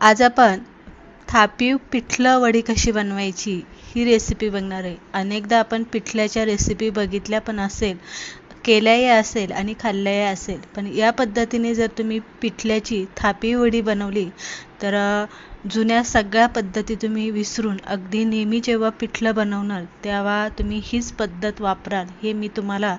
आज आपण थापीव पिठलं वडी कशी बनवायची ही रेसिपी बघणार आहे. अनेकदा आपण पिठल्याच्या रेसिपी बघितल्या पण असेल केल्याही असेल आणि खाल्ल्याही असेल. पण या पद्धतीने जर तुम्ही पिठल्याची थापी वडी बनवली तर जुन्या सगळ्या पद्धती तुम्ही विसरून अगदी नेहमी जेव्हा पिठलं बनवणार तेव्हा तुम्ही हीच पद्धत वापराल हे मी तुम्हाला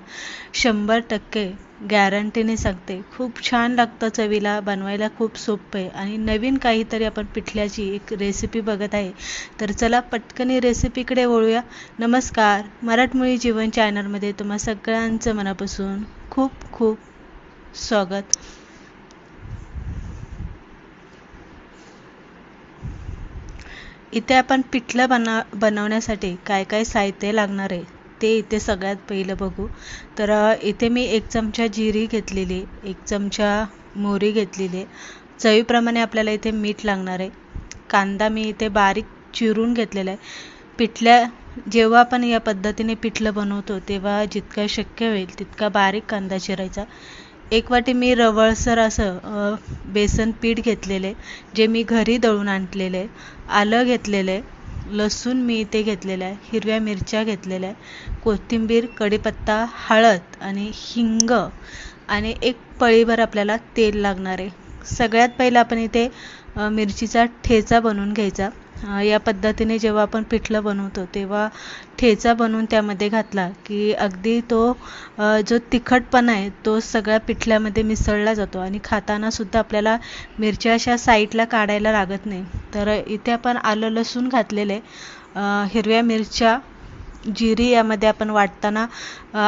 शंभर टक्के गॅरंटीने सांगते. खूप छान लागतं चवीला बनवायला खूप सोपं आहे. आणि नवीन काहीतरी आपण पिठल्याची एक रेसिपी बघत आहे. तर चला पटकन रेसिपीकडे वळूया. नमस्कार. मराठमोळी जीवन चॅनलमध्ये तुम्हा सगळ्यांचं मनापासून खूप खूप स्वागत. इथे आपण पिठलं बना बनवण्यासाठी काय काय साहित्य लागणार आहे ते इथे सगळ्यात पहिलं बघू. तर इथे मी एक चमचा जिरी घेतलेली एक चमचा मोहरी घेतलेली. चवीप्रमाणे आपल्याला इथे मीठ लागणार आहे. कांदा मी इथे बारीक चिरून घेतलेला आहे. पिठल्या जेव्हा आपण या पद्धतीने पिठलं बनवतो तेव्हा जितकं शक्य होईल तितका बारीक कांदा चिरायचा. एक वाटी मी रवळसर असं बेसन पीठ घेतलेले जे मी घरी दळून आणलेले आलं घेतलेले लसूण मी इथे घेतलेलं आहे हिरव्या मिरच्या घेतलेल्या आहे कोथिंबीर कढीपत्ता हळद आणि हिंग आणि एक पळीभर आपल्याला तेल लागणार आहे. सगळ्यात पहिलं आपण इथे मिरचीचा ठेचा बनवून घ्यायचा. या पद्धतीने जेव्हा आपण पिठलं बनवतो तेव्हा ठेचा बनवून त्यामध्ये घातला की अगदी तो जो तिखटपणा आहे तो सगळ्या पिठल्यामध्ये मिसळला जातो आणि खातानासुद्धा आपल्याला मिरच्या अशा साईडला काढायला लागत नाही. तर इथे आपण आलं लसूण घातलेले हिरव्या मिरच्या जिरी यामध्ये आपण वाटताना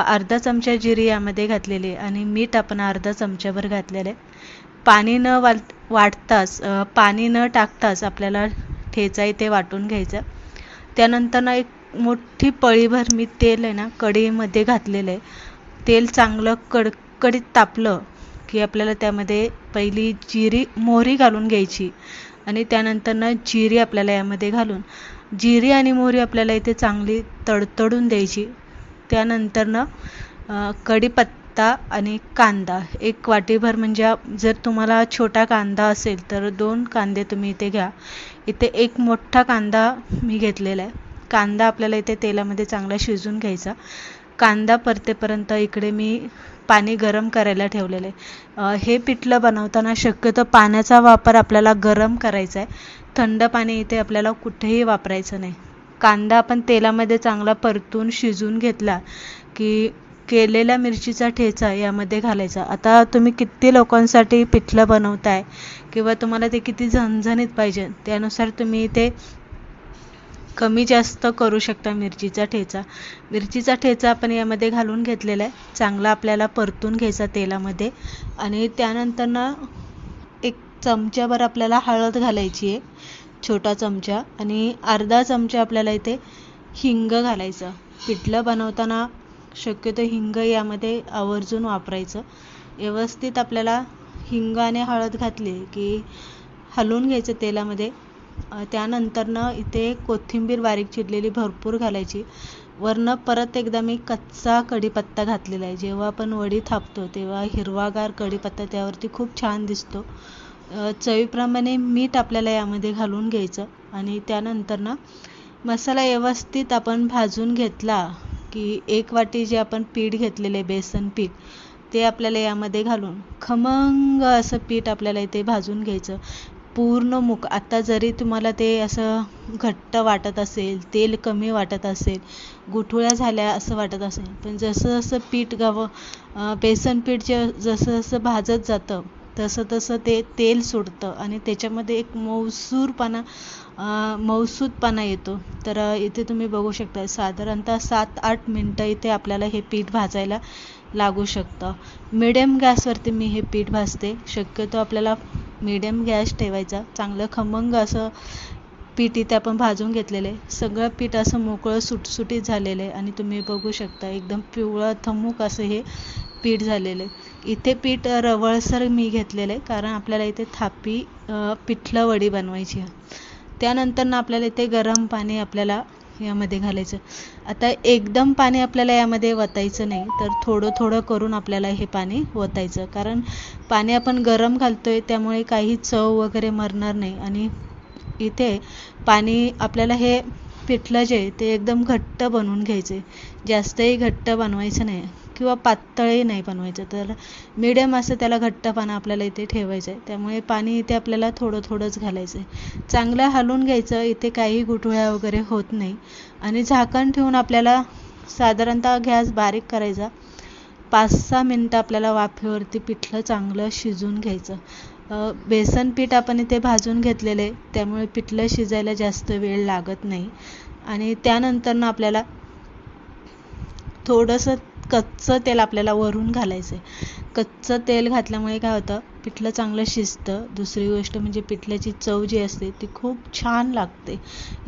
अर्धा चमचा जिरी यामध्ये घातलेली आणि मीठ आपण अर्धा चमच्याभर घातलेले. पाणी न वाट वाटताच पाणी न टाकताच आपल्याला ठेचा ते वाटून घ्यायचं. त्यानंतर ना एक मोठी पळीभर मी तेल आहे ना कढईमध्ये घातलेलं आहे. तेल चांगलं कडकडीत तापलं की आपल्याला त्यामध्ये पहिली जिरी मोहरी घालून घ्यायची. आणि त्यानंतर ना जिरी आपल्याला यामध्ये घालून जिरी आणि मोहरी आपल्याला इथे चांगली तडतडून द्यायची. त्यानंतर ना कढीपत्ता आणि कांदा. एक वाटीभर म्हणजे जर तुम्हाला छोटा कांदा असेल तर दोन कांदे तुम्ही इथे घ्या. इथे एक मोठा कांदा मी घेतलेला आहे. कांदा आपल्याला इथे तेलामध्ये चांगला शिजून घ्यायचा. कांदा परतेपर्यंत इकडे मी पाणी गरम करायला ठेवलेलं आहे. हे पिठलं बनवताना शक्यतो पाण्याचा वापर आपल्याला गरम करायचा आहे. थंड पाणी इथे आपल्याला कुठेही वापरायचं नाही. कांदा आपण तेलामध्ये चांगला परतून शिजून घेतला की केलेल्या मिरचीचा ठेचा यामध्ये घालायचा. आता तुम्ही किती लोकांसाठी पिठलं बनवताय किंवा तुम्हाला ते किती झणझणीत पाहिजे त्यानुसार तुम्ही ते कमी जास्त करू शकता मिरचीचा ठेचा. मिरचीचा ठेचा आपण यामध्ये घालून घेतलेला आहे. चांगला आपल्याला परतून घ्यायचा तेलामध्ये. आणि त्यानंतर ना एक चमच्याभर आपल्याला हळद घालायची आहे छोटा चमचा. आणि अर्धा चमचा आपल्याला इथे हिंग घालायचं. पिठलं बनवताना शक्यतो हिंग यामध्ये आवर्जून वापरायचं. व्यवस्थित आपल्याला हिंग आणि हळद घातली की हलवून घ्यायचं तेलामध्ये. त्यानंतरनं इथे कोथिंबीर बारीक चिरलेली भरपूर घालायची. वरनं परत एकदा मी कच्चा कढीपत्ता घातलेला आहे. जेव्हा आपण वडी थापतो तेव्हा हिरवागार कढीपत्ता त्यावरती खूप छान दिसतो. चवीप्रमाणे मीठ आपल्याला यामध्ये घालून घ्यायचं. आणि त्यानंतरनं मसाला व्यवस्थित आपण भाजून घेतला की एक वाटी जे आपण पीठ घेतलेले आहे बेसन पीठ ते आपल्याला यामध्ये घालून खमंग असं पीठ आपल्याला इथे भाजून घ्यायचं. पूर्ण मुक आत्ता जरी तुम्हाला ते असं घट्ट वाटत असेल तेल कमी वाटत असेल गुठुळ्या झाल्या असं वाटत असेल पण जसं जसं पीठ गावं बेसन पीठ जे जसं जसं भाजत जातं तसं तसं ते तेल सुटतं आणि त्याच्यामध्ये एक मौसूरपणा मौसूदपणा येतो. तर इथे तुम्ही बघू शकता साधारणतः सात आठ मिनटं इथे आपल्याला हे पीठ भाजायला लागू शकतं. मिडियम गॅसवरती मी हे पीठ भाजते. शक्यतो आपल्याला मिडियम गॅस ठेवायचा. चांगलं खमंग असं पीठ इथे आपण भाजून घेतलेलं आहे. सगळं पीठ असं मोकळं सुटसुटीत झालेलं आहे. आणि तुम्ही बघू शकता एकदम पिवळं थमूक असं हे पीठ झालेलं आहे. इथे पीठ रवळसर मी घेतलेलं आहे कारण आपल्याला इथे थापी पिठलं वडी बनवायची आहे. त्यानंतर ना आपल्याला इथे गरम पाणी आपल्याला यामध्ये घालायचं आता एकदम पाणी आपल्याला यामध्ये वतायचं नाही तर थोडं थोडं करून आपल्याला हे पाणी ओतायचं कारण पाणी आपण गरम घालतोय त्यामुळे काही चव वगैरे मरणार नाही. आणि इथे पाणी आपल्याला हे पिठलं जे आहे ते एकदम घट्ट बनवून घ्यायचे जास्तही घट्ट बनवायचं नाही. किंवा पातळही नाही बनवायचं. तर मिडियम असं त्याला घट्टपणा आपल्याला इथे ठेवायचं आहे त्यामुळे पाणी इथे आपल्याला थोडं थोडंच घालायचं आहे चांगलं हलवून घ्यायचं इथे काही गुठळ्या वगैरे होत नाही. आणि झाकण ठेवून आपल्याला साधारणतः गॅस बारीक करायचा. पाच सहा मिनटं आपल्याला वाफेवरती पिठलं चांगलं शिजून घ्यायचं. बेसन पीठ आपण इथे भाजून घेतलेलं आहे त्यामुळे पिठलं शिजायला जास्त वेळ लागत नाही. आणि त्यानंतरनं आपल्याला थोडंसं कच्चं तेल आपल्याला वरून घालायचं आहे कच्चं तेल घातल्यामुळे काय होतं? पिठलं चांगलं शिजतं. दुसरी गोष्ट म्हणजे पिठल्याची चव जी असते ती खूप छान लागते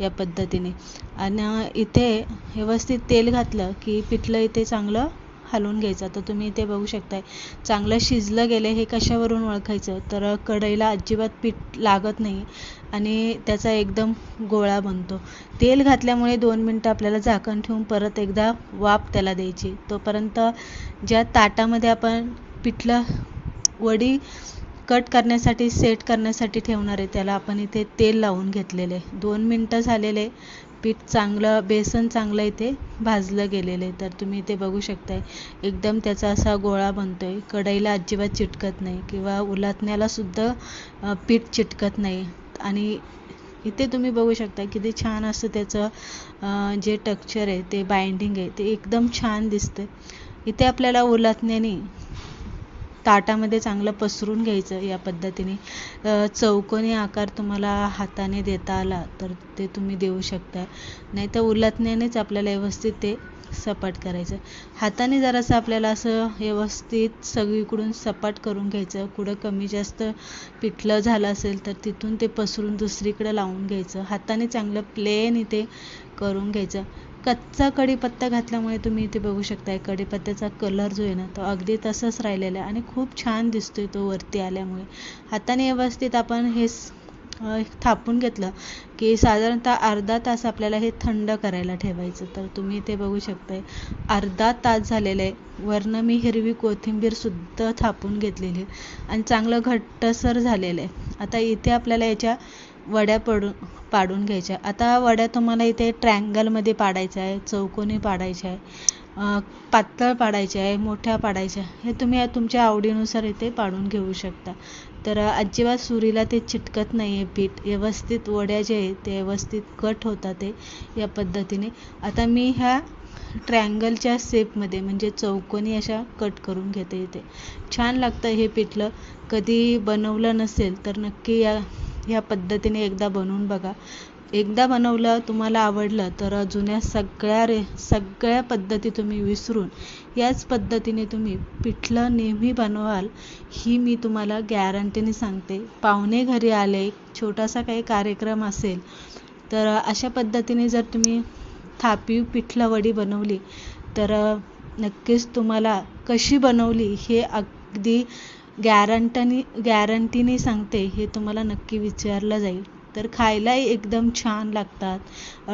या पद्धतीने. आणि इथे व्यवस्थित तेल घातलं की पिठलं इथे चांगलं हलवून घ्यायचा. तर तुम्ही इथे बघू शकताय चांगलं शिजलं गेलं हे कशावरून ओळखायचं? तर कढईला अजिबात पीठ लागत नाही आणि त्याचा एकदम गोळा बनतो. तेल घातल्यामुळे दोन मिनटं आपल्याला झाकण ठेवून परत एकदा वाफ त्याला द्यायची. तोपर्यंत ज्या ताटामध्ये आपण पिठलं वडी कट करण्यासाठी सेट करण्यासाठी ठेवणार आहे त्याला आपण इथे तेल लावून घेतलेले. दोन मिनटं झालेले. पीठ चांगलं बेसन चांगलं इथे भाजलं गेलेलं आहे. तर तुम्ही इथे बघू शकताय एकदम त्याचा असा गोळा बनतो आहे कढईला अजिबात चिटकत नाही किंवा उलातण्यालासुद्धा पीठ चिटकत नाही. आणि इथे तुम्ही बघू शकता किती छान असं त्याचं जे टेक्चर आहे ते बाइंडिंग आहे ते एकदम छान दिसतं इथे आपल्याला उलातण्याने ताटामध्ये चांगलं पसरून घ्यायचं या पद्धतीने. चौकोनी आकार तुम्हाला हाताने देता आला तर ते तुम्ही देऊ शकता. नाही तर उलटण्यानेच आपल्याला व्यवस्थित ते सपाट करायचं. हाताने जरासं आपल्याला असं व्यवस्थित सगळीकडून सपाट करून घ्यायचं. कुठं कमी जास्त पिठलं झालं असेल तर तिथून ते पसरून दुसरीकडे लावून घ्यायचं. हाताने चांगलं प्लेन इथे करून घ्यायचं. कच्चा कढीपत्ता घातल्यामुळे तुम्ही इथे बघू शकताय. कढीपत्त्याचा कलर जो आहे ना तो अगदी तसंच राहिलेला आहे आणि खूप छान दिसतोय तो वरती आल्यामुळे. हाताने व्यवस्थित आपण हे थापून घेतलं की साधारणतः अर्धा तास आपल्याला हे थंड करायला ठेवायचं. तर तुम्ही इथे बघू शकताय अर्धा तास झालेला आहे. वरनं मी हिरवी कोथिंबीर सुद्धा थापून घेतलेली आहे. आणि चांगलं घट्टसर झालेलं आहे. आता इथे आपल्याला याच्या वड्या पडून पाडून घ्यायच्या. आता वड्या तुम्हाला इथे ट्रँगलमध्ये पाडायच्या आहे चौकोनी पाडायच्या आहे पातळ पाडायच्या आहे मोठ्या पाडायच्या हे तुम्ही तुमच्या आवडीनुसार इथे पाडून घेऊ शकता. तर अजिबात सुरीला ते चिटकत नाही आहे पीठ. व्यवस्थित वड्या जे आहे ते व्यवस्थित कट होतात ते या पद्धतीने. आता मी ह्या ट्रँगलच्या शेपमध्ये म्हणजे चौकोनी अशा कट करून घेते इथे. छान लागतं हे पिठलं. कधी बनवलं नसेल तर नक्की या ह्या पद्धतीने एकदा बनवून बघा. एकदा बनवलं तुम्हाला आवडलं तर जुन्या सगळ्या रे सगळ्या पद्धती तुम्ही विसरून याच पद्धतीने तुम्ही पिठलं नेहमी बनवाल ही मी तुम्हाला गॅरंटीने सांगते. पाहुणे घरी आले छोटासा काही कार्यक्रम असेल तर अशा पद्धतीने जर तुम्ही थापीव पिठलं वडी बनवली तर नक्कीच तुम्हाला कशी बनवली हे अगदी गॅरंटनी गॅरंटीने सांगते हे तुम्हाला नक्की विचारलं जाईल. तर खायलाही एकदम छान लागतात.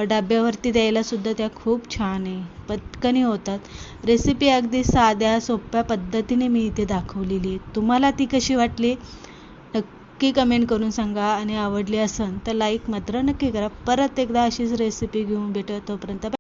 डब्यावरती द्यायलासुद्धा त्या खूप छान आहे. पटकनी होतात. रेसिपी अगदी साध्या सोप्या पद्धतीने मी इथे दाखवलेली आहे. तुम्हाला ती कशी वाटली? नक्की कमेंट करून सांगा. आणि आवडली असेल तर लाईक मात्र नक्की करा. परत एकदा अशीच रेसिपी घेऊन भेटत तोपर्यंत.